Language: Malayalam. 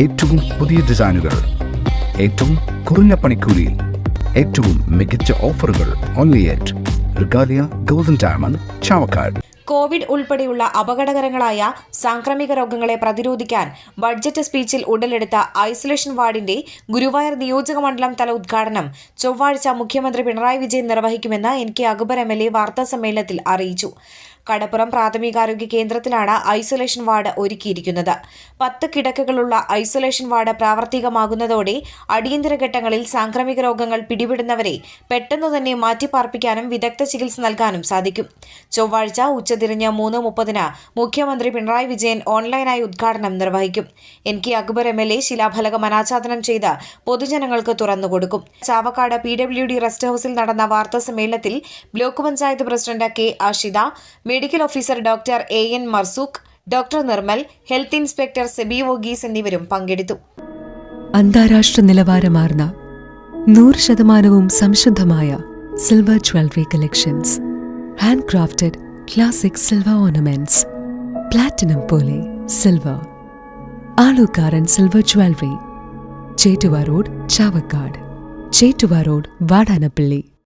ഏറ്റവും പുതിയ ഡിസൈനുകൾ ഏറ്റവും കുറഞ്ഞ പണിക്കൂലിയിൽ ഏറ്റവും മികച്ച ഓഫറുകൾ only at Regalia Golden Diamond Chavakkad Covid ഉൾപ്പെടെയുള്ള അപകടകരങ്ങളായ സാംക്രമിക രോഗങ്ങളെ പ്രതിരോധിക്കാൻ ബഡ്ജറ്റ് സ്പീച്ചിൽ ഉടലെടുത്ത ഐസൊലേഷൻ വാർഡിന്റെ ഗുരുവായൂർ നിയോജക മണ്ഡലം തല ഉദ്ഘാടനം ചൊവ്വാഴ്ച മുഖ്യമന്ത്രി Pinarayi Vijayan നിർവഹിക്കുമെന്ന് N K Akbar M L A വാർത്താസമ്മേളനത്തിൽ അറിയിച്ചു. കടപ്പുറം പ്രാഥമികാരോഗ്യ കേന്ദ്രത്തിലാണ് ഐസൊലേഷൻ വാർഡ് ഒരുക്കിയിരിക്കുന്നത്. പത്ത് കിടക്കകളുള്ള ഐസൊലേഷൻ വാർഡ് പ്രാവർത്തികമാകുന്നതോടെ അടിയന്തര ഘട്ടങ്ങളിൽ സാംക്രമിക രോഗങ്ങൾ പിടിപെടുന്നവരെ പെട്ടെന്ന് തന്നെ മാറ്റിപ്പാർപ്പിക്കാനും വിദഗ്ധ ചികിത്സ നൽകാനും സാധിക്കും. ചൊവ്വാഴ്ച ഉച്ചതിരിഞ്ഞ് മൂന്ന് മുപ്പതിന് മുഖ്യമന്ത്രി പിണറായി വിജയൻ ഓൺലൈനായി ഉദ്ഘാടനം നിർവഹിക്കും. N K Akbar M L A ശിലാഫലകം അനാച്ഛാദനം ചെയ്ത് പൊതുജനങ്ങൾക്ക് തുറന്നുകൊടുക്കും Chavakkad P W D rest ഹൌസിൽ നടന്ന വാർത്താ സമ്മേളനത്തിൽ block panchayat president K Ashitha medical officer doctor A N Marzooq doctor Nirmal health inspector Seby Varghese എന്നിവരും പങ്കെടുത്തു. അന്താരാഷ്ട്ര നിലവാരമാർന്ന നൂറ് ശതമാനവും സംശുദ്ധമായ silver jewellery collections. Handcrafted classic silver ornaments. Platinum പോലെ silver. Alukkaran silver jewellery. Chettuva road Chavakkad. Chettuva road Vadanappally.